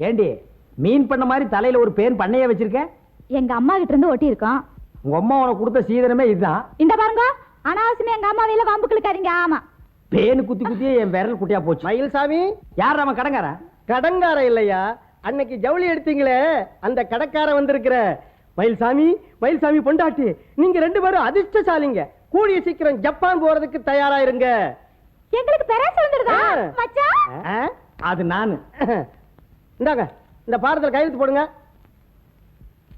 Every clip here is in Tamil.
ஏண்டி மீன் பண்ண மாதிரி தலையில ஒரு பேன் பண்ணைய வச்சிருக்க? எங்க அம்மா கிட்ட இருந்து ஒட்டி இருக்கோம் உங்க அம்மா உனக்கு கொடுத்த சீதனமே இதுதான். இந்த பாருங்க அனாவசியமா எங்க அம்மா வேல வம்பு கிழக்காதீங்க ஆமா. பேனு குத்தி குத்தியே என் விரல் குட்டியா போச்சு. மயில்சாமி. யார் அவன் கடங்காரன் கடங்கார இல்லையா? அன்னைக்கு ஜவுளி எடுத்தீங்களே அந்த கடக்கார வந்திருக்கிற. மயில்சாமி மயில்சாமி பொண்டாட்டி நீங்க ரெண்டு பேரும் அதிர்ஷ்டசாலிங்க. கூடிய சீக்கிரம் ஜப்பான் போறதுக்கு தயாரா இருங்க எங்களுக்கு பெராசு வந்துருதா ஆ. மச்சான்? அது நானு. இந்தாங்க இந்த பாரத்தில் கையெழுத்து போடுங்க.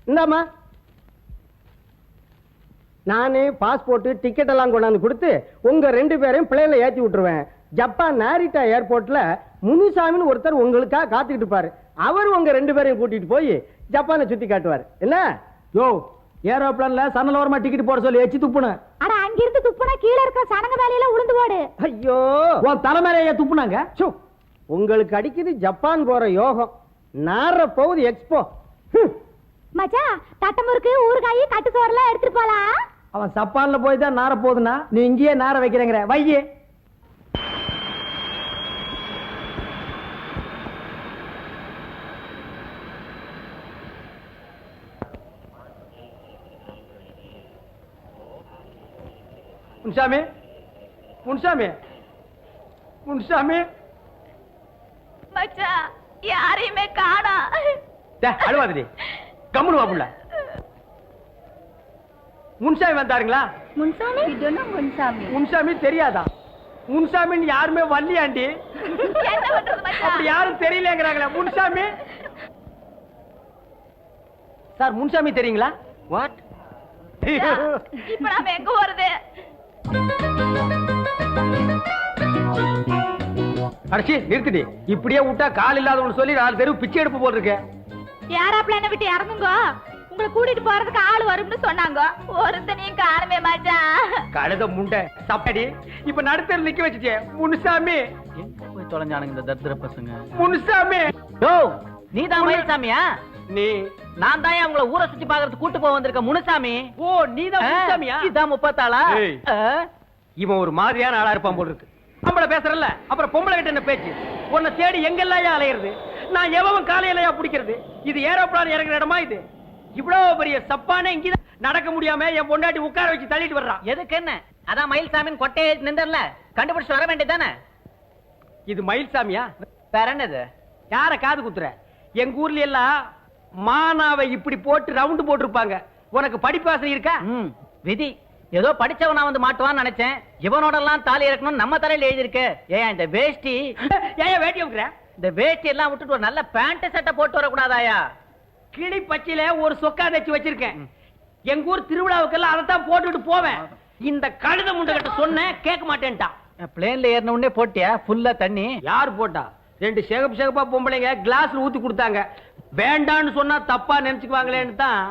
இந்தாம்மா. நானே பாஸ்போர்ட் டிக்கெட் எல்லாம் கொண்டாந்து கொடுத்து உங்க ரெண்டு பேரையும் பிள்ளைகளை ஏத்தி விட்டுருவேன். ஜப்பான் நாரிட்டா ஏர்போர்ட்ல முனுசாமின்னு ஒருத்தர் உங்களுக்காக காத்துக்கிட்டு இருப்பாரு. அவர் உங்க ரெண்டு பேரையும் கூட்டிட்டு போய் ஜப்பானை சுத்தி காட்டுவார். என்ன? யோ ஏரோப்ளான்ல சன்னலோரமா டிக்கெட் போட சொல்லி எச்சி துப்புன. அட அங்கிருந்து துப்புனா கீழ இருக்க சனங்க வேலையில உளுந்து போடு. ஐயோ உன் தலைமையில துப்புனாங்க? சு, உங்களுக்கு அடிக்குது ஜப்பான் போற யோகம். நார போகுது எக்ஸ்போ ஹம். மச்சான் தட்டமுறுக்கு ஊறுகாய் கட்டு சோறுலாம் எடுத்துட்டு போலாம். அவன் சப்பான்ல போய் தான் நார போகுதுன்னா நீ இங்கேயே நார வைக்கிறேங்கிற. வையே. முன்சாமி முன்சாமி முன்சாமி. மச்சான் யாரையுமே காணா. அழுவாதிரி கம்முனு வா புள்ள. முன்சாமி வந்தாருங்களா? முன்சாமி? இதுன்னு முன்சாமி? முன்சாமி தெரியாதா? முன்சாமின்னு யாருமே பண்றது அப்படி யாரும் தெரியலங்கிறாங்களே முன்சாமி? சார் முன்சாமி தெரியுங்களா? வாட் இப்ப நாம எங்க போறது? அடிச்சு நிறுத்திடி. இப்படியே விட்டா கால் இல்லாதவனு சொல்லி நாலு தெருவு பிச்சை எடுப்பு போல் இருக்க யாராப்ல என்ன விட்டு இறங்குங்க? உங்களை கூட்டிட்டு போறதுக்கு ஆள் வரும்னு சொன்னாங்க. ஒருத்தனையும் காணுமே மச்சான் கழுத முண்டை சப்படி இப்ப நடுத்தர் நிக்க வச்சுட்டே முனுசாமி. எங்க போய் தொலைஞ்சானுங்க இந்த தரித்திர பசங்க? முனுசாமி. யோ நீ தான் மயில்சாமியா? நீ நான் தான் உங்களை ஊரை சுத்தி பாக்குறதுக்கு கூட்டு போக வந்திருக்க முனுசாமி? ஓ நீதான் முனுசாமியா? இதான் முப்பத்தாளா? இவன் ஒரு மாதிரியான ஆளா இருப்பான் போல இருக்கு. பொம்பளை பேசுறல்ல அப்புறம் பொம்பளை கிட்ட என்ன பேச்சு? உன்னை தேடி எங்கெல்லாம் அலையிறது? நான் எவன் காலையிலயா பிடிக்கிறது? இது ஏரோப்ளான் இறங்குற இடமா இது? இவ்வளவு பெரிய சப்பானே இங்க நடக்க முடியாம என் பொண்டாட்டி உட்கார வச்சு தள்ளிட்டு வர்றான் எதுக்கு என்ன? அதான் மயில்சாமின்னு கொட்டையை நின்றல கண்டுபிடிச்சு வர வேண்டியதானே இது மயில்சாமியா? வேற என்னது? யார காது குத்துற? எங்க ஊர்ல எல்லாம் மானாவை இப்படி போட்டு ரவுண்டு போட்டிருப்பாங்க. உனக்கு படிப்பாசை இருக்கா? விதி ஏதோ படிச்சவனா வந்து மாட்டுவான்னு நினைச்சேன். இவனோட எல்லாம் தாலி இறக்கணும் நம்ம தலையில எழுதியிருக்கு. ஏன் இந்த வேஷ்டி. ஏன் வேட்டி வைக்கிற இந்த வேஷ்டி எல்லாம் விட்டுட்டு ஒரு நல்ல பேண்ட் சட்டை போட்டு வரக்கூடாதாயா? கிளி பச்சையில ஒரு சொக்கா தச்சு வச்சிருக்கேன். எங்க ஊர் திருவிழாவுக்கெல்லாம் அதைத்தான் போட்டுட்டு போவேன். இந்த கழுத முண்டை கிட்ட சொன்னேன் கேட்க மாட்டேன்ட்டான். பிளேன்ல ஏறின உடனே போட்டியா? ஃபுல்லா தண்ணி. யார் போட்டா? ரெண்டு சிகப்பு சிகப்பா பொம்பளைங்க கிளாஸ்ல ஊத்தி கொடுத்தாங்க. வேண்டான்னு சொன்னா தப்பா நினைச்சுக்குவாங்களேன்னு தான்.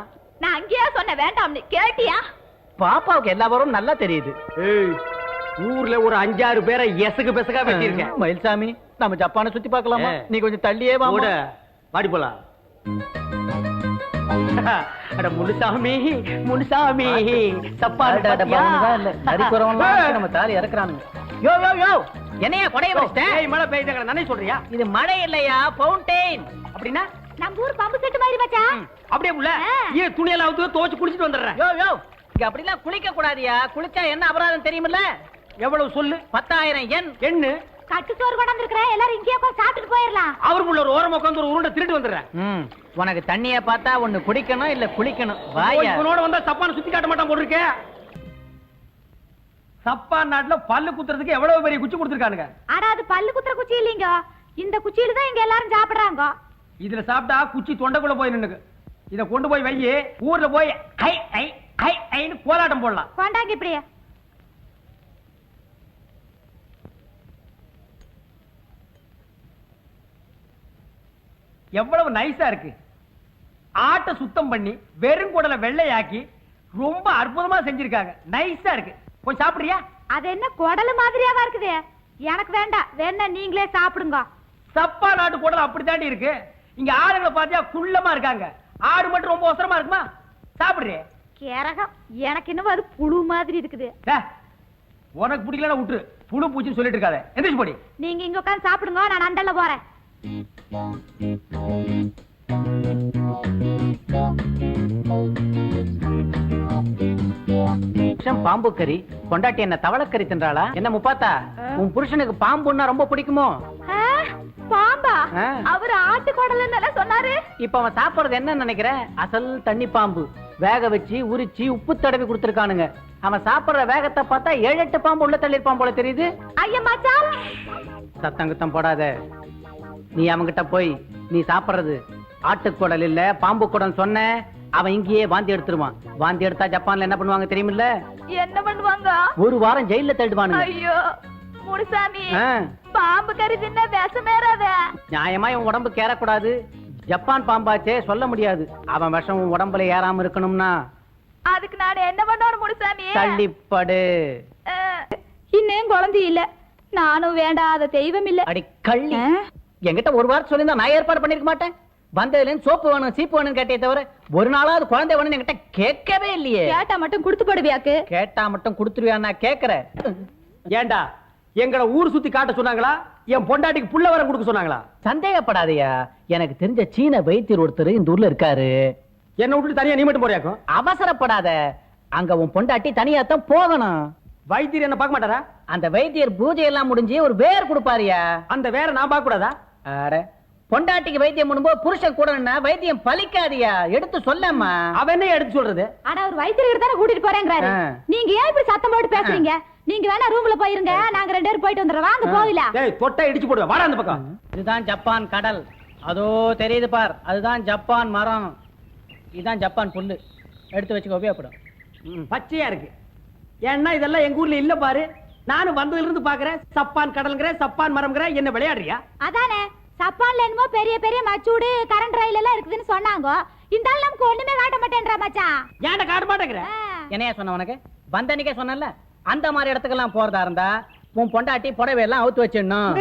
நான் அங்கேயா சொன்ன வேண்டாம்னு. கேட்டியா? பாப்பாவுக்கு எல்லா வரும் நல்லா தெரியுது. ஏய், ஊர்ல ஒரு அஞ்சாறு பேரை எசகு பெசகா வச்சிருக்கேன் மயில்சாமி நம்ம ஜப்பானை சுத்தி பார்க்கலாமா. நீ கொஞ்சம் தள்ளியே வா கூட வாடி போலாம். அட முனுசாமி முனுசாமி சப்பாடு பாத்தியா? நம்ம தாலி இறக்குறானுங்க. யோ யோ யோ. என்னையா கொடைய வச்சிட்டேன் ஏய், மழை பெய்யுதுங்க நானே சொல்றியா? இது மழை இல்லையா? ஃபவுண்டெயின் அப்படின்னா? நம்ம ஊர் பம்பு செட்டு மாதிரி மச்சான் அப்படியே உள்ள. ஏன் துணியெல்லாம் அவுத்து துவைச்சு குளிச்சிட்டு வந்துடுறேன். யோ யோ. இங்க அப்படிலாம் குளிக்க கூடாதியா குளிச்சா என்ன அபராதம் தெரியுமில்ல? எவ்வளவு சொல்லு? பத்தாயிரம் எண். எண்ணு கட்டு சோறு கொண்டாந்து இருக்கிற எல்லாரும் இங்கேயே உட்கார்ந்து சாப்பிட்டுட்டு போயிடலாம். அவருக்குள்ள ஒரு ஓரமா உட்காந்து ஒரு உருண்டை திருட்டு வந்துடுறேன். ம். உனக்கு தண்ணிய பார்த்தா ஒண்ணு குடிக்கணும் இல்ல குளிக்கணும்? வாயா. இவனோட வந்தா சப்பான சுத்தி காட்ட மாட்டான் போட்டுருக்க சப்பான் நாட்டுல பல்லு குத்துறதுக்கு எவ்வளவு பெரிய குச்சி கொடுத்துருக்கானுங்க? ஆனா அது பல்லு குத்துற குச்சி இல்லீங்க. இந்த குச்சியில தான் இங்க எல்லாரும் சாப்பிடுறாங்க. இதுல சாப்பிட்டா குச்சி தொண்டைக்குள்ள போய் நின்னுக்கு. இத கொண்டு போய் வை ஊர்ல போய் ஐ ஐ ஐ ஐன்னு கோலாட்டம் போடலாம். கொண்டாங்க இப்படியே. எவ்வளவு நைஸா இருக்கு. ஆட்டை சுத்தம் பண்ணி வெறும் குடலை வெள்ளையாக்கி ரொம்ப அற்புதமா செஞ்சிருக்காங்க. நைஸா இருக்கு. கொஞ்சம் சாப்பிடுறியா? அது என்ன குடலு மாதிரியாவா இருக்குது? எனக்கு வேண்டாம். வேணா நீங்களே சாப்பிடுங்க. சப்பா நாட்டு குடல் அப்படித்தாண்டி இருக்கு. இங்க ஆளுங்களை பாத்தியா குள்ளமா இருக்காங்க. ஆடு மட்டும் ரொம்ப அவசரமா இருக்குமா? சாப்பிடுறியே? கேரகம். எனக்கு இன்னும் அது புழு மாதிரி இருக்குது. உனக்கு பிடிக்கலன்னா விட்டுரு. புழு பூச்சின்னு சொல்லிட்டு இருக்காத. எந்திரிச்சு போடி. நீங்க இங்க உட்கார்ந்து சாப்பிடுங்க. நான் அண்டல்ல போறேன். புருஷன் பாம்பு கறி கொண்டாட்டி என்ன தவளக்கறி தின்றாளா? என்ன முப்பாத்தா? உன் புருஷனுக்கு பாம்புன்னா ரொம்ப பிடிக்குமோ? பாம்பா. அவர் ஆட்டு குடல்னு சொன்னாரு? இப்ப அவன் சாப்பிடுறது என்ன நினைக்கிற? அசல் தண்ணி பாம்பு. வேக வச்சு உரிச்சு உப்பு தடவி கொடுத்துருக்கானுங்க. அவன் சாப்பிடுற வேகத்தை பார்த்தா ஏழு எட்டு பாம்பு உள்ள தள்ளிருப்பான் போல தெரியுது. ஐயா மச்சான்! சத்தம் குத்தம் போடாத. நீ அவன்கிட்ட போய் நீ சாப்பிடுறது. ஆட்டுக்குடல் இல்ல பாம்பு குடம் சொன்ன அவன் இங்கேயே வாந்தி எடுத்துருவான். வாந்தி எடுத்தா ஜப்பான்ல என்ன பண்ணுவாங்க தெரியுமில்ல? என்ன பண்ணுவாங்க? ஒரு வாரம் ஜெயில தள்ளிடுவானுங்க ஐயோ முனுசாமி. பாம்பு கறி தின்ன விஷமேறாத நியாயமா இவன் உடம்பு கேறக்கூடாது. ஜப்பான் பாம்பாச்சே சொல்ல முடியாது. அவன் விஷம் உடம்புல ஏறாம இருக்கணும்னா. அதுக்கு நான் என்ன பண்ணணும் முனுசாமி? தள்ளிப்படு. இன்னும் குழந்தை இல்ல. நானும் வேண்டாத தெய்வம் இல்ல. அடி கள்ளி? என்கிட்ட ஒரு வாரம் சொல்லியிருந்தா நான் ஏற்பாடு பண்ணிருக்க மாட்டேன். வந்ததுல இருந்து சோப்பு வேணும் சீப்பு வேணும் கேட்டே தவிர ஒரு நாளாவது குழந்தை வேணும்னு என்கிட்ட கேட்கவே இல்லையே. கேட்டா மட்டும் கொடுத்து போடுவியாக்கு? கேட்டா மட்டும் கொடுத்துருவியா நான் ஏன்டா எங்களை ஊர் சுத்தி காட்ட சொன்னாங்களா? என் பொண்டாட்டிக்கு புள்ள வரம் கொடுக்க சொன்னாங்களா? சந்தேகப்படாதயா. எனக்கு தெரிஞ்ச சீன வைத்தியர் ஒருத்தர் இந்த ஊர்ல இருக்காரு. என்ன விட்டு தனியா நீ மட்டும் போறியாக்கும்? அவசரப்படாத. அங்க உன் பொண்டாட்டி தனியாத்தான் போகணும். வைத்தியர் என்ன பார்க்க மாட்டாரா? அந்த வைத்தியர் பூஜை எல்லாம் முடிஞ்சு ஒரு வேர் கொடுப்பாருயா. அந்த வேற நான் பார்க்க கூடாதா பொண்டாட்டிக்கு வைத்தியம் பண்ணும்போது புருஷன் கூட வைத்தியம் பலிக்காதியா எடுத்து சொல்லம்மா. அவன் என்ன எடுத்து சொல்றது? ஆனா அவர் வைத்தியர்கிட்ட தானே கூட்டிட்டு போறேங்கிறாரு. நீங்க ஏன் இப்படி சத்தம் போட்டு பேசுறீங்க? நீங்க வேணா ரூம்ல போயிருங்க. நாங்க ரெண்டு பேரும் போயிட்டு வந்துடுறோம். வாங்க போகல. டேய் தொட்டா இடிச்சு போடுவேன். வாடா அந்த பக்கம். இதுதான் ஜப்பான் கடல். அதோ தெரியுது பார். அதுதான் ஜப்பான் மரம். இதுதான் ஜப்பான் புல்லு. எடுத்து வச்சுக்க உபயோகப்படும். ம், பச்சையா இருக்கு. ஏன்னா இதெல்லாம் எங்க ஊர்ல இல்ல பாரு. நானும் வந்ததுல இருந்து பாக்குறேன். சப்பான் கடல்ங்கிற சப்பான் மரம்ங்கிற என்ன விளையாடுறியா? அதானே? சப்பான்ல என்னமோ பெரிய பெரிய மச்சூடு கரண்ட் ரயில் எல்லாம் இருக்குதுன்னு சொன்னாங்க. இந்த ஆள் நமக்கு ஒண்ணுமே காட்ட மாட்டேன்றா மச்சான். ஏன்டா காட்ட மாட்டேங்கிற. என்னையா சொன்ன உனக்கு? வந்தன்னைக்கே சொன்னல அந்த மாதிரி இடத்துக்கெல்லாம் போறதா இருந்தா உன் பொண்டாட்டி புடவை எல்லாம் அவுத்து வச்சிடணும்.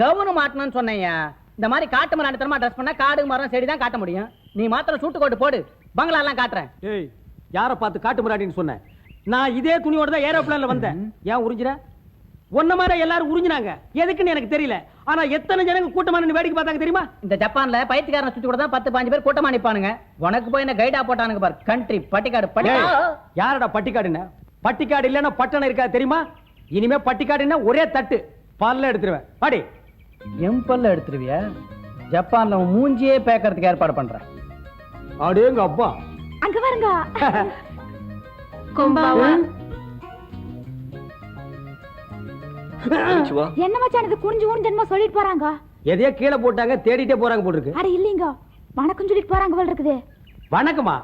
கவுனு மாட்டணும்னு சொன்னேயா இந்த மாதிரி காட்டு மரம் அடித்தரமா ட்ரெஸ் பண்ணா காடு மரம் செடி தான் காட்ட முடியும். நீ மாத்திரம் சூட்டு கோட்டு போடு பங்களா எல்லாம் காட்டுறேன். ஏய் யார பார்த்து காட்டு முறாடின்னு சொன்னேன் நான் இதே துணியோட தான் ஏரோப்ளேன்ல வந்தேன். ஏன் உறிஞ்சிற? ஒன்ன மாதிரி எல்லாரும் உறிஞ்சினாங்க. எதுக்குன்னு எனக்கு தெரியல. ஆனா எத்தனை ஜனங்க கூட்டமா நின்னு வேடிக்கை பார்த்தாங்க தெரியுமா? இந்த ஜப்பான்ல பைத்தியக்காரனை சுத்தி கூட தான் பத்து பாஞ்சு பேர் கூட்டமா நிப்பானுங்க. உனக்கு போய் என்ன கைடா போட்டானுங்க பாரு. கண்ட்ரி பட்டிக்காடு பட்டிக்காடு யாரடா பட்டிக்காடுன்னு? பட்டிக்காடு இல்லைன்னா பட்டணம் இருக்கா தெரியுமா? இனிமே பட்டிக்காடுன்னா ஒரே தட்டு. பல்ல எடுத்துருவேன். பாடி எம்பல்ல எடுத்துருவியா? ஜப்பான்ல மூஞ்சியே பேக்கறதுக்கு ஏற்பாடு பண்றேன். அடேங்க அப்பா அங்க பாருங்க. கும்பாவா? என்ன மச்சான் இது? குனிஞ்சு குனிஞ்சு என்னமோ சொல்லிட்டு போறாங்க. எதையோ கீழே போட்டாங்க தேடிட்டே போறாங்க போட்டுருக்கு அட இல்லீங்க. வணக்கம் சொல்லிட்டு போறாங்க போல இருக்குது வணக்கமா.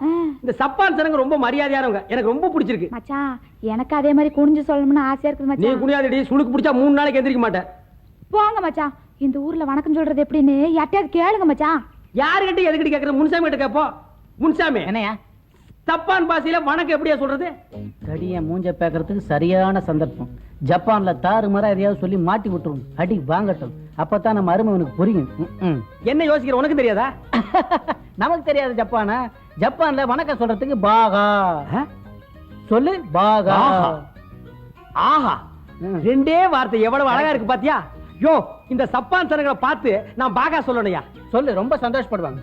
இந்த சப்பான் சனங்க ரொம்ப மரியாதையானவங்க. எனக்கு ரொம்ப பிடிச்சிருக்கு. மச்சான் எனக்கு அதே மாதிரி குனிஞ்சு சொல்லணும்னு ஆசையா இருக்குது நீ மச்சான். குனியாதடி சுளுக்கு பிடிச்சா மூணு நாளைக்கு எந்திரிக்க மாட்டேன். போங்க மச்சான். இந்த ஊர்ல வணக்கம் சொல்றது எப்படின்னு யார்ட்டையாவது கேளுங்க மச்சான். யாருக்கிட்ட எதுக்கிட்ட கேக்குற? முன்சாமி கிட்ட கேப்போம். முன்சாமி. என்னையா தப்பான் பாசையில வணக்கம் எப்படியா சொல்றது? தடிய மூஞ்ச பேக்கறதுக்கு சரியான சந்தர்ப்பம். ஜப்பான்ல தாறு மரம் எதையாவது சொல்லி மாட்டி விட்டுரும் அடி வாங்கட்டும். அப்பதான் நம்ம அருமவனுக்கு புரியும். ம்ம். என்ன யோசிக்கிற உனக்கு தெரியாதா? நமக்கு தெரியாது ஜப்பானா? ஜப்பான்ல வணக்கம் சொல்றதுக்கு பாகா? சொல்லு பாகா. ஆஹா. ரெண்டே வார்த்தை எவ்வளவு அழகா இருக்கு பாத்தியா? யோ இந்த சப்பான் சனங்களை பார்த்து நான் பாகா சொல்லணும்யா. சொல்லு ரொம்ப சந்தோஷப்படுவாங்க.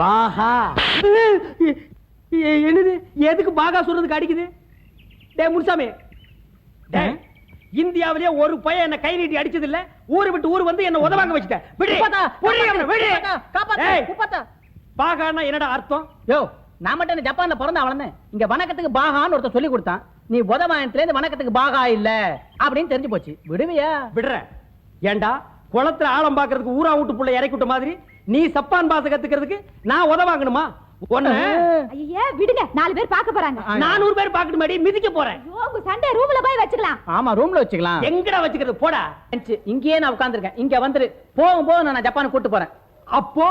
பாகா. போ, போ, போ. பாகா எ- என்னது? எதுக்கு பாகா சொல்றதுக்கு அடிக்குது? டே முனுசாமி. இந்தியாவிலேயே ஒரு பையன் என்ன கை நீட்டி அடிச்சது இல்ல ஊரு விட்டு ஊர் வந்து என்ன உதவாங்க வச்சுட்டேன். பாகான்னா என்னடா அர்த்தம்? யோ நான் மட்டும் என்ன ஜப்பான்ல பிறந்த வளர்ந்தேன் இங்க வணக்கத்துக்கு பாகான்னு ஒருத்தர் சொல்லி கொடுத்தான். நீ உதவாயத்துல இருந்து வணக்கத்துக்கு பாகா இல்ல அப்படின்னு தெரிஞ்சு போச்சு. விடுவியா? விடுற ஏண்டா குளத்துல ஆழம் பாக்குறதுக்கு ஊரா வீட்டு புள்ள இறக்கி விட்ட மாதிரி நீ சப்பான் பாச கத்துக்கிறதுக்கு நான் ஒண்ணு. ஐயே விடுங்க. நாலு பேர் பார்க்க போறாங்க. நானூறு பேர் மாடி மிதிக்க போறேன். ஐயோ, உங்க சண்டை ரூம்ல போய் வச்சுக்கலாம். ஆமா ரூம்ல வச்சுக்கலாம். எங்கடா வச்சுக்கிறது? போடா. இங்கேயே நான் உட்கார்ந்திருக்கேன். இங்க வந்துரு. போகும் போது நான் ஜப்பான் கூட்டு போறேன். அப்போ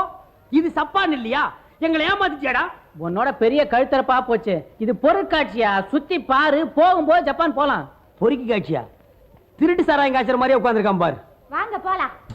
இது சப்பான் இல்லையா? எங்களை ஏமாத்திச்சியாடா உன்னோட பெரிய கழுத்தரப்பா போச்சு. இது பொருட்காட்சியா? சுத்தி பாரு. போகும்போது ஜப்பான் போலாம். பொறுக்கி காட்சியா? திருட்டு சாராயம் காய்ச்சற மாதிரியே உட்காந்துருக்கான் பாரு. வாங்க போலாம்.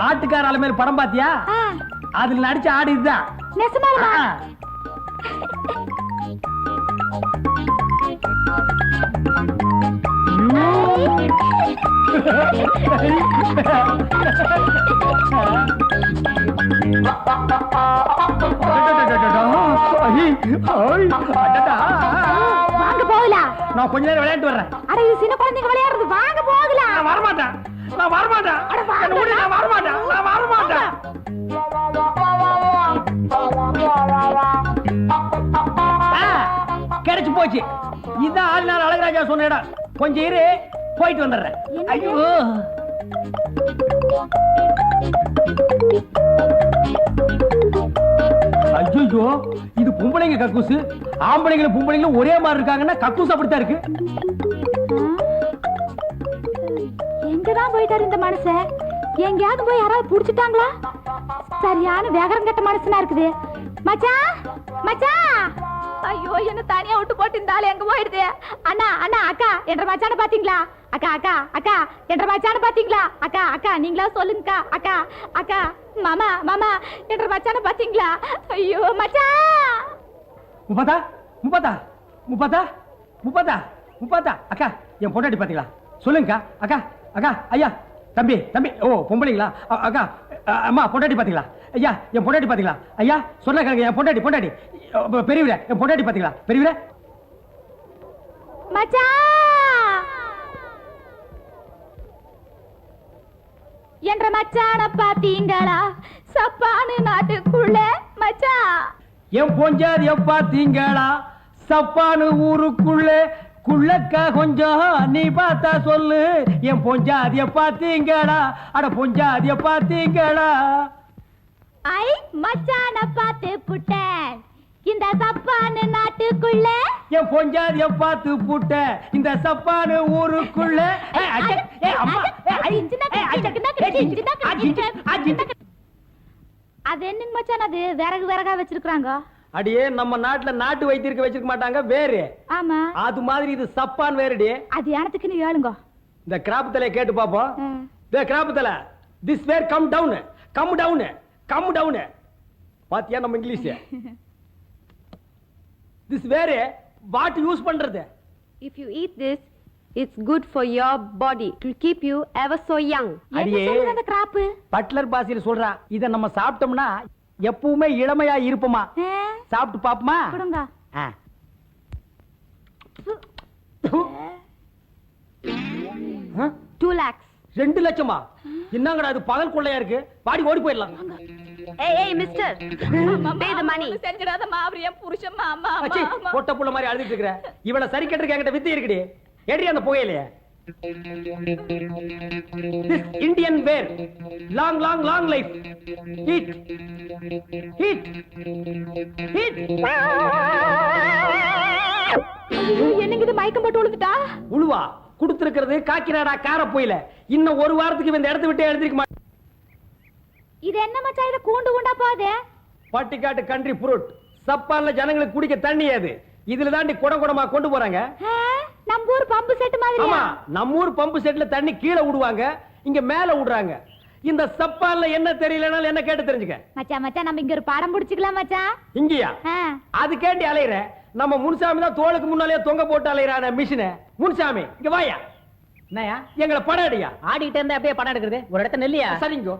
ஆட்டுக்கார ஆளு மேல படம் பாத்தியா? அதுல நடிச்ச ஆடு இதுதான் நெசமாலுமா. வாங்க போகலாம். நான் கொஞ்ச நேரம் விளையாட்டு வர்றேன். அட இது சின்ன குழந்தைங்க விளையாடுறது. வாங்க போகலாம். நான் நான் வரமாட்டேன். என்னை விடு, நான் வரமாட்டேன். நான் வரமாட்டேன். ஆ, கிடைச்சு போச்சு. இதான் ஆள் நாள் அழகராஜா சொன்ன இடம். கொஞ்சம் இரு போயிட்டு வந்துடுறேன்? ஐயோ. ஐயோ இது பொம்பளைங்க கக்கூசு. ஆம்பளைங்களும் பொம்பளைங்களும் ஒரே மாதிரி இருக்காங்கன்னா கக்கூஸ் அப்படித்தான் இருக்கு. எங்கதான் போயிட்டாரு இந்த மனச எங்கேயாவது போய் யாராவது புடிச்சிட்டாங்களா? சரியான வேகரம் கட்ட மனசுனா இருக்குது. மச்சா மச்சா! ஐயோ என்ன தனியா விட்டு போட்டு இந்த எங்க போயிடுது? அண்ணா அண்ணா அக்கா என்ற மச்சான பாத்தீங்களா? அக்கா அக்கா அக்கா என்ற மச்சான பாத்தீங்களா? அக்கா அக்கா நீங்களா சொல்லுங்கக்கா அக்கா அக்கா மாமா மாமா என்ற மச்சான பாத்தீங்களா? ஐயோ மச்சான் முப்பதா முப்பதா முப்பதா முப்பதா முப்பதா அக்கா என் பொண்டாட்டி பாத்தீங்களா? சொல்லுங்கக்கா அக்கா அக்கா ஐயா தம்பி தம்பி ஓ பொம்பளைங்களா? அக்கா அம்மா பொண்டாட்டி பாத்தீங்களா? ஐயா என் பொண்டாட்டி பாத்தீங்களா? ஐயா சொன்ன கணக்கு என் பொண்டாட்டி பொண்டாட்டி பெரியவரே என் பொண்டாட்டி பாத்தீங்களா? பெரியவரே? மச்சான் என்ற மச்சான பாத்தீங்களா? சப்பானு நாட்டுக்குள்ள மச்சான் என் பொஞ்சாதி எப்பா தீங்களா சப்பானு ஊருக்குள்ள குள்ளக்கா கொஞ்சம் நீ பார்த்தா சொல்லு. என் பொஞ்சாதிய பாத்தீங்களா? அட பொஞ்சாதிய பாத்தீங்களா? ஐ மச்சான பார்த்து புட்டேன். இந்த சப்பானு நாட்டுக்குள்ள? என் பொஞ்சாதிய பார்த்து புட்ட இந்த சப்பானு ஊருக்குள்ள. அது என்னங்க மச்சான் அது? விறகு விறகா வச்சிருக்காங்க அடியே நம்ம நாட்டுல நாட்டு வைத்தியருக்கு வச்சிருக்க மாட்டாங்க வேறு. ஆமா. அது மாதிரி இது சப்பான் வேறுடி. அது எனத்துக்குன்னு ஏழுங்க இந்த கிராப் தலையை கேட்டு பாப்போம். இந்த கிராப் தலை this where come down come down come down பாத்தியா நம்ம English? This where what use பண்றது If you eat this, it's good for your body. It will keep you ever so young. என்ன அடியே. அந்த கிராப்பு பட்லர் பாசியில் சொல்றா இத நம்ம சாப்பிட்டோம்னா எப்பவுமே இளமையா இருப்போமா சாப்பிட்டு பாப்போமா கொடுங்க? Two lakhs. ரெண்டு லட்சமா என்னங்கடா இது பகல் கொள்ளையா இருக்கு பாடி ஓடி போயிடலாம் Hey, mister. Pay the money. செஞ்சிடாதம்மா அவர் என் புருஷன் மாமா அச்சி, பொட்ட புள்ள மாதிரி அழுதுட்டு இருக்கிற. இவள சரி கட்டுறதுக்கு என்கிட்ட வித்து இருக்குடி. எடி அந்த புகையிலையே? Indian where long long long life heat heat heat என்னங்க இது மயக்கம் போட்டு விழுந்துட்டா உழுவா. கொடுத்திருக்கிறது காக்கிநாடா கார போயில. இன்னும் ஒரு வாரத்துக்கு இந்த இடத்த விட்டு எழுந்திருக்க மாட்டான் இது என்ன மச்சான்? இது கூண்டு கூண்டா போகுது? பட்டிக்காட்டு கண்ட்ரி ஃப்ரூட் சப்பான்ல ஜனங்களுக்கு குடிக்க தண்ணி அது. இதுல தாண்டி குடம் குடமா கொண்டு போறாங்க. நம்ம ஊர் பம்பு செட் மாதிரியா? ஆமா நம்ம ஊர் பம்பு செட்ல தண்ணி கீழே விடுவாங்க இங்க மேல விடுறாங்க. இந்த சப்பான்ல என்ன தெரியலனாலும் என்ன கேட்டு தெரிஞ்சுக்க. மச்சான் மச்சான் நம்ம இங்க ஒரு படம் பிடிச்சுக்கலாம் மச்சான். இங்கயா? அது கேண்டி அலையிற? நம்ம முன்சாமி தான் தோளுக்கு முன்னாலே தொங்க போட்டு அலையிறான மிஷின. முன்சாமி இங்க வாயா. என்னயா எங்களை படம் அடியா ஆடிக்கிட்டே இருந்தா அப்படியே படம் எடுக்கிறது? ஒரு இடத்த நெல்லியா? சரிங்கோ.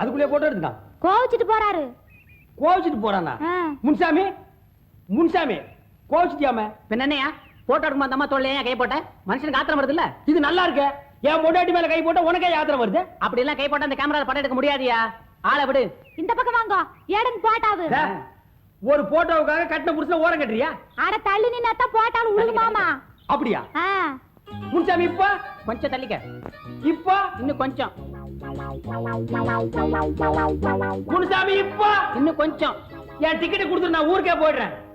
அதுக்குள்ளே போட்டு எடுத்தான் கோவிச்சிட்டு போறாரு. கோவிச்சுட்டு போறானா. முன்சாமி? முன்சாமி கோவிச்சுட்டியாம? பின்ன என்னையா போட்டோ எடுக்கும்போது அம்மா தோல்ல ஏன் கை போட்ட? மனுஷனுக்கு ஆத்திரம் வருது இல்ல இது நல்லா இருக்க. என் பொண்டாட்டி மேல கை போட்டா உனக்கே யாத்திரை வருது. அப்படி எல்லாம் கை போட்டு அந்த கேமரால படம் எடுக்க முடியாதியா? ஆளை விடு. இந்த பக்கம் வாங்க. ஏடன் போட்டாவு. டே, ஒரு போட்டோவுக்காக கட்டின புருஷன ஓரம் கட்டுறியா? அட தள்ளி நின்னாத்தான் போட்டாலும் உழுகுமாமா அப்படியா? ஆ. முன்சாமி இப்ப? கொஞ்சம் தள்ளிக்க. இப்ப இன்னும் கொஞ்சம். முனுசாமி இப்ப. இன்னும் கொஞ்சம். என் டிக்கெட் கொடுத்துட்டு நான் ஊருக்கே போயிடுறேன்.